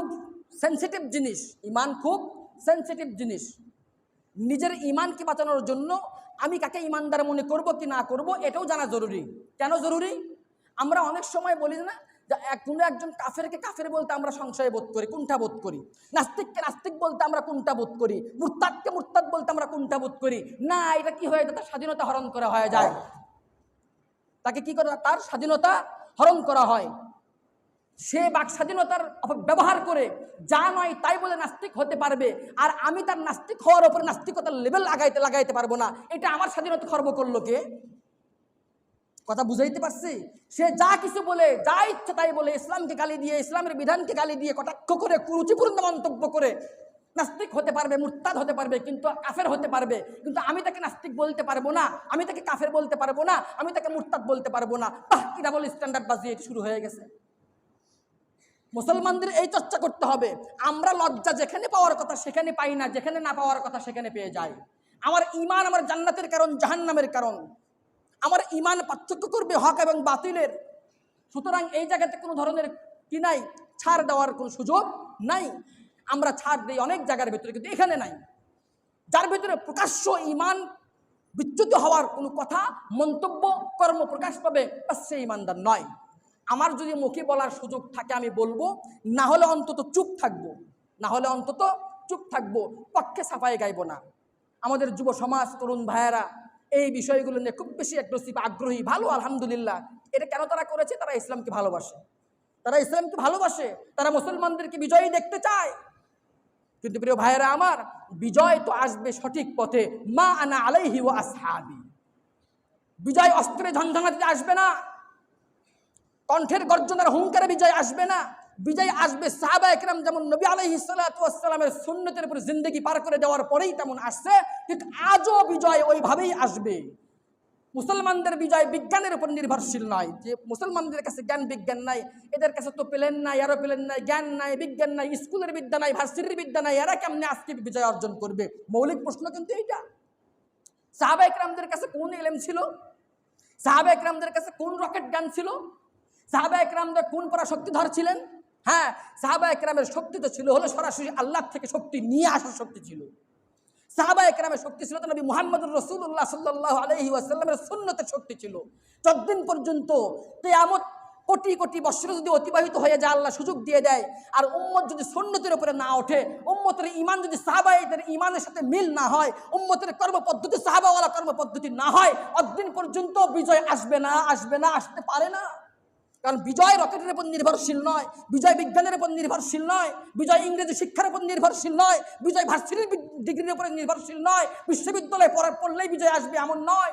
খুব সেন্সিটিভ জিনিস, ইমান খুব সেন্সিটিভ জিনিস। নিজের ইমানকে বাঁচানোর জন্য আমি কাকে ইমানদার মনে করব কি না করব, এটাও জানা জরুরি। কেন জরুরি? আমরা অনেক সময় বলি না কোনো একজন কাফেরকে কাফের বলতে আমরা সংশয় বোধ করি কোনটা বোধ করি। নাস্তিককে নাস্তিক বলতে আমরা কোনটা বোধ করি। মুরতাদকে মুরতাদ বলতে আমরা কোনটা বোধ করি। না, এটা কি হয়ে তার স্বাধীনতা হরণ করা হয়ে যায়। তাকে কি করে তার স্বাধীনতা হরণ করা হয়। সে বাক স্বাধীনতার ব্যবহার করে যা নয় তাই বলে নাস্তিক হতে পারবে। আর আমি তার নাস্তিক হওয়ার ওপরে নাস্তিকতার লেভেল লাগাইতে লাগাইতে পারব না। এটা আমার স্বাধীনতা খর্ব করল কে? কথা বুঝাইতে পারছি? সে যা কিছু বলে, যা ইচ্ছে তাই বলে, ইসলামকে গালি দিয়ে, ইসলামের বিধানকে গালি দিয়ে, কটাক্ষ করে, কুরুচিপূর্ণ মন্তব্য করে নাস্তিক হতে পারবে, মুরতাদ হতে পারবে, কিন্তু কাফের হতে পারবে। কিন্তু আমি তাকে নাস্তিক বলতে পারব না। আমি তাকে কাফের বলতে পারব না। আমি তাকে মুরতাদ বলতে পারব না। বাহ, কি ডাবল স্ট্যান্ডার্ড বাজিয়ে শুরু হয়ে গেছে। মুসলমানদের এই চর্চা করতে হবে। আমরা লজ্জা যেখানে পাওয়ার কথা সেখানে পাই না, যেখানে না পাওয়ার কথা সেখানে পেয়ে যাই। আমার ইমান আমার জান্নাতের কারণ, জাহান্নামের কারণ। আমার ইমান পার্থক্য করবে হক এবং বাতিলের। সুতরাং এই জায়গাতে কোনো ধরনের কি নাই? ছাড় দেওয়ার কোনো সুযোগ নাই। আমরা ছাড় দিই অনেক জায়গার ভিতরে, কিন্তু এখানে নাই। যার ভিতরে প্রকাশ্য ইমান বিচ্যুত হওয়ার কোনো কথা, মন্তব্য, কর্ম প্রকাশ পাবে সে ইমানদার নয়। আমার যদি মুখে বলার সুযোগ থাকে আমি বলব, না হলে অন্তত চুপ থাকব, না হলে অন্তত চুপ থাকব, পক্ষে সাফাই গাইব না। আমাদের যুব সমাজ, তরুণ ভাইয়েরা, এই বিষয়গুলো নিয়ে খুব বেশি অ্যাগ্রেসিভ আগ্রহী, ভালো, আলহামদুলিল্লাহ। এটা কেন তারা করেছে? তারা ইসলামকে ভালোবাসে। তারা ইসলামকে ভালোবাসে, তারা মুসলমানদেরকে বিজয়ী দেখতে চায়। কিন্তু প্রিয় ভাইয়েরা আমার, বিজয় তো আসবে সঠিক পথে, মা আনা আলাইহি ওয়া আসহাবি। বিজয় অস্ত্রে ঝঞ্ঝনাতে আসবে না। কণ্ঠের গর্জনের হুঙ্কারে বিজয় আসবে না। বিজয় আসবে সাহাবা একরাম যেমন নবী আলাইহি সালামের সুন্নতের উপর জিন্দগি পার করে দেওয়ার পরেই তেমন আসছে, ঠিক আজও বিজয় ওইভাবেই আসবে। মুসলমানদের বিজয় বিজ্ঞানের উপর নির্ভরশীল নয়, যে মুসলমানদের কাছে জ্ঞান বিজ্ঞান নাই, এদের কাছে তো প্লেন নাই এরোপ্লেন নাই, জ্ঞান নাই, বিজ্ঞান নাই, স্কুলের বিদ্যা নাই, ভার্সিটির বিদ্যা নাই, এরা কেমনে আজকে বিজয় অর্জন করবে? মৌলিক প্রশ্ন কিন্তু এইটা। সাহাবা একরামদের কাছে কোন এলেম ছিল? সাহাবা একরামদের কাছে কোন রকেট গান ছিল? সাহাবা একরামদের কোন পরা শক্তিধর ছিলেন? হ্যাঁ সাহাবা একরামের শক্তি তো ছিল, হলো সরাসরি আল্লাহ থেকে শক্তি নিয়ে আসার শক্তি ছিল। সাহাবা একরামের শক্তি ছিল নবী মোহাম্মদুর রসুল্লাহ সাল্লাহ আলহি ওয়াসাল্লামের সুন্নতের শক্তি ছিল। যতদিন পর্যন্ত তেয়ামত কোটি কোটি বৎসর যদি অতিবাহিত হয়ে যায়, আল্লাহ সুযোগ দিয়ে দেয়, আর উম্মত যদি সুন্নতের উপরে না ওঠে, উম্মতের ইমান যদি সাহাবাইদের ইমানের সাথে মিল না হয়, উম্মতের কর্মপদ্ধতি সাহাবাওয়ালা কর্মপদ্ধতি না হয়, অতদিন পর্যন্ত বিজয় আসবে না আসবে না, আসতে পারে না। কারণ বিজয় রকেটের উপর নির্ভরশীল নয়, বিজয় বিজ্ঞানের উপর নির্ভরশীল নয়, বিজয় ইংরেজি শিক্ষার উপর নির্ভরশীল নয়, বিজয় ভার্সিটির ডিগ্রির উপরে নির্ভরশীল নয়, বিশ্ববিদ্যালয়ে পড়ার পড়লেই বিজয় আসবে এমন নয়।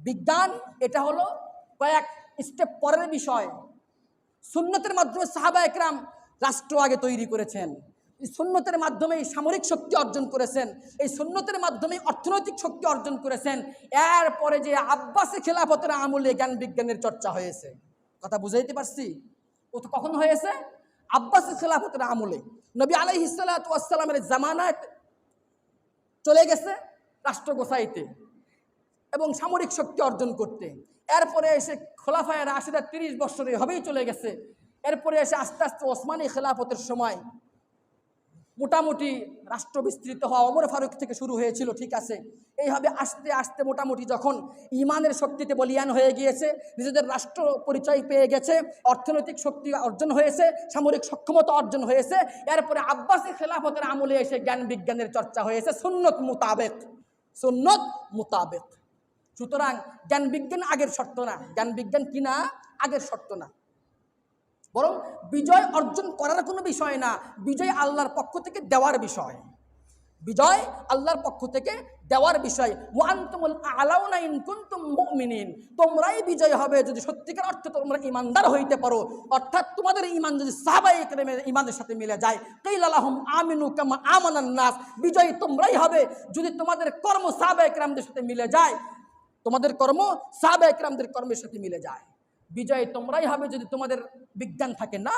বিজ্ঞান এটা হলো কয়েক স্টেপ পরের বিষয়। সুন্নতের মাধ্যমে সাহাবা একরাম রাষ্ট্র আগে তৈরি করেছেন। এই সুন্নতের মাধ্যমেই সামরিক শক্তি অর্জন করেছেন, এই সুন্নতের মাধ্যমে অর্থনৈতিক শক্তি অর্জন করেছেন, এরপরে যে আব্বাসে খেলাফতের আমলে জ্ঞান বিজ্ঞানের চর্চা হয়েছে। কথা বুঝাইতে পারছি? ও তো কখন হয়েছে? আব্বাসে খেলাফতের আমলে। নবী আলাই হিসালাতামের জামানায় চলে গেছে রাষ্ট্র গোসাইতে এবং সামরিক শক্তি অর্জন করতে। এরপরে এসে খোলাফায় রাশিদার তিরিশ বছরে হবেই চলে গেছে। এরপরে এসে আস্তে আস্তে ওসমানী খেলাফতের সময় মোটামুটি রাষ্ট্র বিস্তৃত হওয়া অমর ফারুক থেকে শুরু হয়েছিল, ঠিক আছে? এইভাবে আস্তে আস্তে মোটামুটি যখন ইমানের শক্তিতে বলিয়ান হয়ে গিয়েছে, নিজেদের রাষ্ট্র পরিচয় পেয়ে গেছে, অর্থনৈতিক শক্তি অর্জন হয়েছে, সামরিক সক্ষমতা অর্জন হয়েছে, এরপরে আব্বাসী খেলাফতের আমলে এসে জ্ঞান বিজ্ঞানের চর্চা হয়েছে, সুন্নত মোতাবেক সুন্নত মোতাবেক। সুতরাং জ্ঞান বিজ্ঞান আগের শর্ত না। জ্ঞান বিজ্ঞান কি না? আগের শর্ত না। বরং বিজয় অর্জন করার কোনো বিষয় না, বিজয় আল্লাহর পক্ষ থেকে দেওয়ার বিষয়। বিজয় আল্লাহর পক্ষ থেকে দেওয়ার বিষয়। ওয়ান্তুমুল আলাউনা ইন কুনতুম তোমরাই বিজয় হবে যদি সত্যিকার অর্থে তোমরা ইমানদার হইতে পারো। অর্থাৎ তোমাদের ইমান যদি সাহাবাই ইমানের সাথে মিলে যায়। কাইল আলাহুম আমিনু কামা আমানান নাস। বিজয় তোমরাই হবে যদি তোমাদের কর্ম সাহাবাই কেরামদের সাথে মিলে যায়। তোমাদের কর্ম সাহাবাই কেরামদের কর্মের সাথে মিলে যায়। বিজয় তোমরাই হবে যদি তোমাদের বিজ্ঞান থাকে না।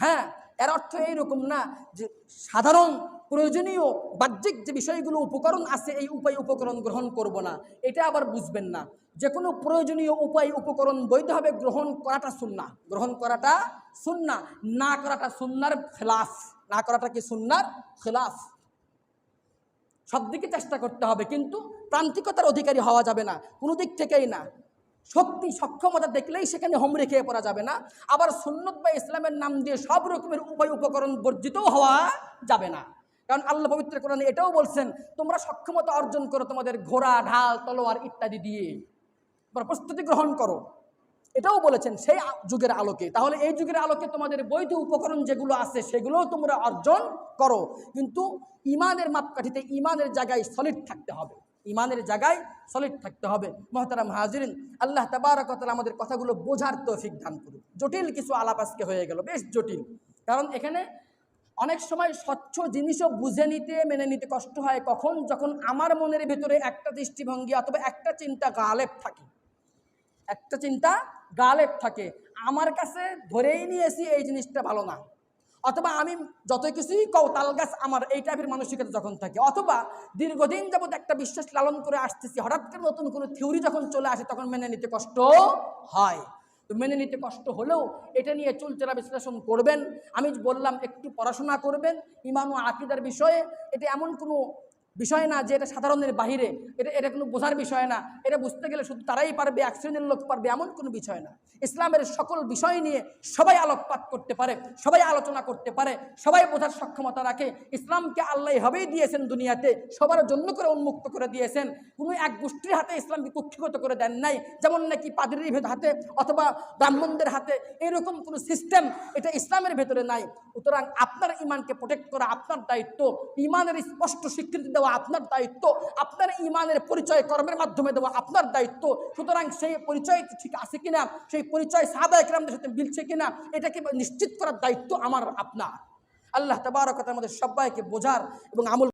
হ্যাঁ এর অর্থ এইরকম না যে সাধারণ, প্রয়োজনীয়, বাহ্যিক যে বিষয়গুলো, উপকরণ আছে, এই উপায় উপকরণ গ্রহণ করব না। এটা আবার বুঝবেন না। যে কোনো প্রয়োজনীয় উপায় উপকরণ বৈধভাবে গ্রহণ করাটা সুন্না গ্রহণ করাটা সুন্না না করাটা সুন্নার খেলাফ। না করাটা কি সুন্নার খেলাফ? সব দিকে চেষ্টা করতে হবে, কিন্তু প্রান্তিকতার অধিকারী হওয়া যাবে না। কোনো দিক থেকেই না। শক্তি, সক্ষমতা দেখলেই সেখানে হোমরে খেয়ে পড়া যাবে না। আবার সুন্নত বা ইসলামের নাম দিয়ে সব রকমের উপায় উপকরণ বর্জিতও হওয়া যাবে না। কারণ আল্লাহ পবিত্র কোরআনে এটাও বলছেন, তোমরা সক্ষমতা অর্জন করো তোমাদের ঘোড়া, ঢাল, তলোয়ার ইত্যাদি দিয়ে। তোমরা প্রস্তুতি গ্রহণ করো। এটাও বলেছেন সেই যুগের আলোকে। তাহলে এই যুগের আলোকে তোমাদের বৈধ উপকরণ যেগুলো আছে, সেগুলোও তোমরা অর্জন করো। কিন্তু ইমানের মাপকাঠিতে ইমানের জায়গায় সলিড থাকতে হবে। ইমানের জায়গায় সলিড থাকতে হবে। মহতারাম হাজিরিন, আল্লাহ তাবারকতাল আমাদের কথাগুলো বোঝার তৌফিক দান করুন জটিল কিছু আলাপ আজকে হয়ে গেল, বেশ জটিল। কারণ এখানে অনেক সময় স্বচ্ছ জিনিসও বুঝে নিতে, মেনে নিতে কষ্ট হয় কখন? যখন আমার মনের ভেতরে একটা দৃষ্টিভঙ্গি অথবা একটা চিন্তা গালেব থাকে। একটা চিন্তা গালেব থাকে। আমার কাছে ধরেই নিয়েছি এই জিনিসটা ভালো না। অথবা আমি যত কিছুই কও, তাল গাছ আমার এই টাইপের মানসিকতা যখন থাকে। অথবা দীর্ঘদিন যাবৎ একটা বিশ্বাস লালন করে আসতেছি, হঠাৎ করে নতুন কোনো থিওরি যখন চলে আসে, তখন মেনে নিতে কষ্ট হয়। তো মেনে নিতে কষ্ট হলেও এটা নিয়ে চুলচেরা বিশ্লেষণ করবেন। আমি বললাম, একটু পড়াশোনা করবেন। ইমান ও আকিদার বিষয়ে এটা এমন কোনো বিষয় না যে এটা সাধারণের বাহিরে, এটা এটা কোনো বোঝার বিষয় না, এটা বুঝতে গেলে শুধু তারাই পারবে এক শ্রেণির লোক পারবে, এমন কোনো বিষয় না। ইসলামের সকল বিষয় নিয়ে সবাই আলোকপাত করতে পারে, সবাই আলোচনা করতে পারে, সবাই বোঝার সক্ষমতা রাখে। ইসলামকে আল্লাহ হবেই দিয়েছেন দুনিয়াতে, সবার জন্য করে উন্মুক্ত করে দিয়েছেন। কোনো এক গোষ্ঠীর হাতে ইসলামকে কুক্ষিগত করে দেন নাই, যেমন নাকি পাদ্রির ভেদ হাতে অথবা ব্রাহ্মণদের হাতে, এরকম কোনো সিস্টেম এটা ইসলামের ভেতরে নাই। সুতরাং আপনার ইমানকে প্রোটেক্ট করা আপনার দায়িত্ব। ইমানের স্পষ্ট স্বীকৃতি দেওয়া আপনার দায়িত্ব। আপনার ইমানের পরিচয় কর্মের মাধ্যমে দেওয়া আপনার দায়িত্ব। সুতরাং সেই পরিচয় ঠিক আছে কিনা, সেই পরিচয় সাদা একরামদের সাথে মিলছে কিনা, এটাকে নিশ্চিত করার দায়িত্ব আমার, আপনার। আল্লাহ তাবারকতা আমাদের সবাইকে বোঝার এবং আমল